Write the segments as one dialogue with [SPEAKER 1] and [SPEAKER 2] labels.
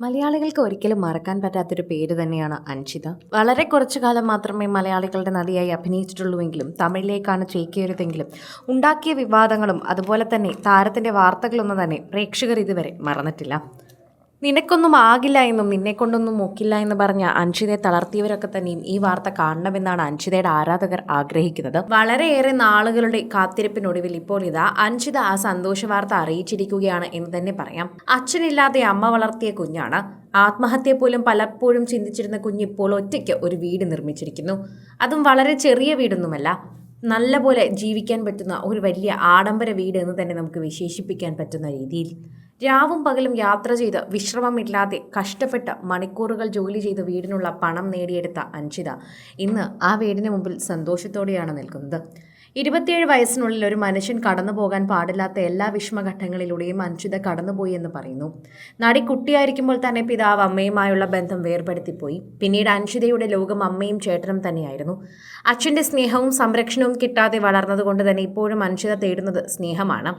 [SPEAKER 1] മലയാളികൾക്ക് ഒരിക്കലും മറക്കാൻ പറ്റാത്തൊരു പേര് തന്നെയാണ് അൻഷിത. വളരെ കുറച്ചു കാലം മാത്രമേ മലയാളികളുടെ നടിയായി അഭിനയിച്ചിട്ടുള്ളൂവെങ്കിലും തമിഴിലേക്കാണ് ചേക്കേറിയതെങ്കിലും ഉണ്ടാക്കിയ വിവാദങ്ങളും അതുപോലെ തന്നെ താരത്തിന്റെ വാർത്തകളൊന്നും തന്നെ പ്രേക്ഷകർ ഇതുവരെ മറന്നിട്ടില്ല. നിനക്കൊന്നും ആകില്ല എന്നും നിന്നെ കൊണ്ടൊന്നും ഒക്കില്ല എന്ന് പറഞ്ഞ അൻഷിതയെ തളർത്തിയവരൊക്കെ തന്നെയും ഈ വാർത്ത കാണണമെന്നാണ് അൻഷിതയുടെ ആരാധകർ ആഗ്രഹിക്കുന്നത്. വളരെയേറെ നാളുകളുടെ കാത്തിരിപ്പിനൊടുവിൽ ഇപ്പോൾ ഇതാ അൻഷിത ആ സന്തോഷ വാർത്ത അറിയിച്ചിരിക്കുകയാണ് എന്ന് തന്നെ പറയാം. അച്ഛനില്ലാതെ അമ്മ വളർത്തിയ കുഞ്ഞാണ്. ആത്മഹത്യ പോലും പലപ്പോഴും ചിന്തിച്ചിരുന്ന കുഞ്ഞ് ഇപ്പോൾ ഒറ്റയ്ക്ക് ഒരു വീട് നിർമ്മിച്ചിരിക്കുന്നു. അതും വളരെ ചെറിയ വീടൊന്നുമല്ല. നല്ലപോലെ ജീവിക്കാൻ പറ്റുന്ന ഒരു വലിയ ആഡംബര വീട് എന്ന് തന്നെ നമുക്ക് വിശേഷിപ്പിക്കാൻ പറ്റുന്ന രീതിയിൽ. രാവും പകലും യാത്ര ചെയ്ത് വിശ്രമമില്ലാതെ കഷ്ടപ്പെട്ട് മണിക്കൂറുകൾ ജോലി ചെയ്ത് വീടിനുള്ള പണം നേടിയെടുത്ത അൻഷിത ഇന്ന് ആ വീടിന് മുമ്പിൽ സന്തോഷത്തോടെയാണ് നിൽക്കുന്നത്. ഇരുപത്തിയേഴ് വയസ്സിനുള്ളിൽ ഒരു മനുഷ്യൻ കടന്നു പോകാൻ പാടില്ലാത്ത എല്ലാ വിഷമഘട്ടങ്ങളിലൂടെയും അൻഷിത കടന്നുപോയി എന്ന് പറയുന്നു. നടി കുട്ടിയായിരിക്കുമ്പോൾ തന്നെ പിതാവ് അമ്മയുമായുള്ള ബന്ധം വേർപെടുത്തിപ്പോയി. പിന്നീട് അൻഷിതയുടെ ലോകം അമ്മയും ചേട്ടനും തന്നെയായിരുന്നു. അച്ഛന്റെ സ്നേഹവും സംരക്ഷണവും കിട്ടാതെ വളർന്നതുകൊണ്ട് തന്നെ ഇപ്പോഴും അൻഷിത തേടുന്നത് സ്നേഹമാണ്.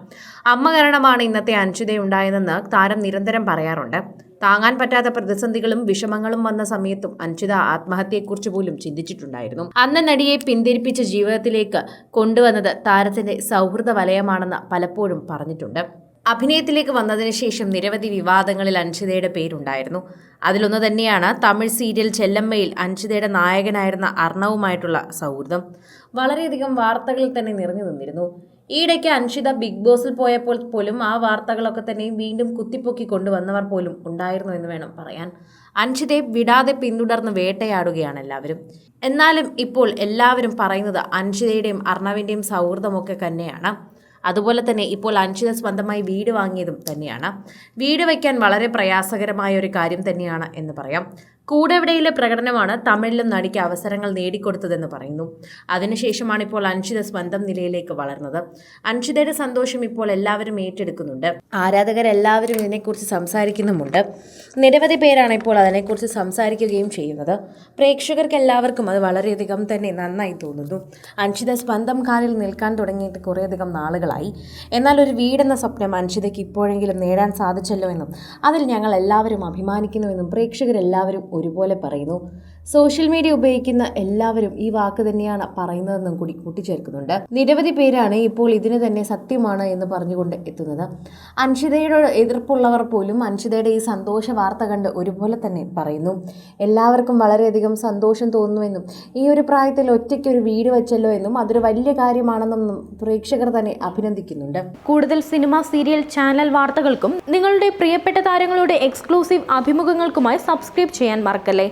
[SPEAKER 1] അമ്മ കാരണമാണ് ഇന്നത്തെ അൻഷിതയുണ്ടായതെന്ന് താരം നിരന്തരം പറയാറുണ്ട്. താങ്ങാൻ പറ്റാത്ത പ്രതിസന്ധികളും വിഷമങ്ങളും വന്ന സമയത്തും അൻഷിത ആത്മഹത്യയെക്കുറിച്ച് പോലും ചിന്തിച്ചിട്ടുണ്ടായിരുന്നു. അന്ന് നടിയെ പിന്തിരിപ്പിച്ച ജീവിതത്തിലേക്ക് കൊണ്ടുവന്നത് താരത്തിന്റെ സൗഹൃദ വലയമാണെന്ന് പലപ്പോഴും പറഞ്ഞിട്ടുണ്ട്. അഭിനയത്തിലേക്ക് വന്നതിന് ശേഷം നിരവധി വിവാദങ്ങളിൽ അൻഷിതയുടെ പേരുണ്ടായിരുന്നു. അതിലൊന്ന് തന്നെയാണ് തമിഴ് സീരിയൽ ചെല്ലമ്മയിൽ അൻഷിതയുടെ നായകനായിരുന്ന അർണവുമായിട്ടുള്ള സൗഹൃദം. വളരെയധികം വാർത്തകളിൽ തന്നെ നിറഞ്ഞു നിന്നിരുന്നു. ഈയിടയ്ക്ക് അൻഷിത ബിഗ് ബോസിൽ പോയപ്പോൾ പോലും ആ വാർത്തകളൊക്കെ തന്നെ വീണ്ടും കുത്തിപ്പൊക്കി കൊണ്ടുവന്നവർ പോലും ഉണ്ടായിരുന്നു എന്ന് വേണം പറയാൻ. അൻഷിതയെ വിടാതെ പിന്തുടർന്ന് വേട്ടയാടുകയാണ് എല്ലാവരും. എന്നാലും ഇപ്പോൾ എല്ലാവരും പറയുന്നത് അൻഷിതയുടെയും അർണവിന്റെയും സൗഹൃദമൊക്കെ തന്നെയാണ്. അതുപോലെ തന്നെ ഇപ്പോൾ അൻഷിത സ്വന്തമായി വീട് വാങ്ങിയതും തന്നെയാണ്. വീട് വയ്ക്കാൻ വളരെ പ്രയാസകരമായ ഒരു കാര്യം തന്നെയാണ് എന്ന് പറയാം. കൂടെവിടയിലെ പ്രകടനമാണ് തമിഴിലും നടിക്ക് അവസരങ്ങൾ നേടിക്കൊടുത്തതെന്ന് പറയുന്നു. അതിനുശേഷമാണ് ഇപ്പോൾ അൻഷിത സ്വന്തം നിലയിലേക്ക് വളർന്നത്. അൻഷിതയുടെ സന്തോഷം ഇപ്പോൾ എല്ലാവരും ഏറ്റെടുക്കുന്നുണ്ട്. ആരാധകരെല്ലാവരും ഇതിനെക്കുറിച്ച് സംസാരിക്കുന്നുമുണ്ട്. നിരവധി പേരാണ് ഇപ്പോൾ അതിനെക്കുറിച്ച് സംസാരിക്കുകയും ചെയ്യുന്നത്. പ്രേക്ഷകർക്ക് എല്ലാവർക്കും അത് വളരെയധികം തന്നെ നന്നായി തോന്നുന്നു. അൻഷിത സ്വന്തം കാലിൽ നിൽക്കാൻ തുടങ്ങിയിട്ട് കുറേയധികം നാളുകളായി. എന്നാൽ ഒരു വീടെന്ന സ്വപ്നം അൻഷിതയ്ക്ക് ഇപ്പോഴെങ്കിലും നേടാൻ സാധിച്ചല്ലോ എന്നും അതിൽ ഞങ്ങൾ എല്ലാവരും അഭിമാനിക്കുന്നുവെന്നും പ്രേക്ഷകരെല്ലാവരും ഒരുപോലെ പറയുന്നു. സോഷ്യൽ മീഡിയ ഉപയോഗിക്കുന്ന എല്ലാവരും ഈ വാക്ക് തന്നെയാണ് പറയുന്നതെന്നും കൂടി കൂട്ടിച്ചേർക്കുന്നുണ്ട്. നിരവധി പേരാണ് ഇപ്പോൾ ഇതിന് തന്നെ സത്യമാണ് എന്ന് പറഞ്ഞുകൊണ്ട് എത്തുന്നത്. അൻഷിതയുടെ എതിർപ്പുള്ളവർ പോലും അൻഷിതയുടെ ഈ സന്തോഷ വാർത്ത കണ്ട് ഒരുപോലെ തന്നെ പറയുന്നു. എല്ലാവർക്കും വളരെയധികം സന്തോഷം തോന്നുന്നുവെന്നും ഈ ഒരു പ്രായത്തിൽ ഒറ്റയ്ക്ക് ഒരു വീട് വെച്ചല്ലോ എന്നും അതൊരു വലിയ കാര്യമാണെന്നും പ്രേക്ഷകർ തന്നെ അഭിനന്ദിക്കുന്നുണ്ട്.
[SPEAKER 2] കൂടുതൽ സിനിമ സീരിയൽ ചാനൽ വാർത്തകൾക്കും നിങ്ങളുടെ പ്രിയപ്പെട്ട താരങ്ങളുടെ എക്സ്ക്ലൂസീവ് അഭിമുഖങ്ങൾക്കുമായി സബ്സ്ക്രൈബ് ചെയ്യാൻ മറക്കല്ലേ?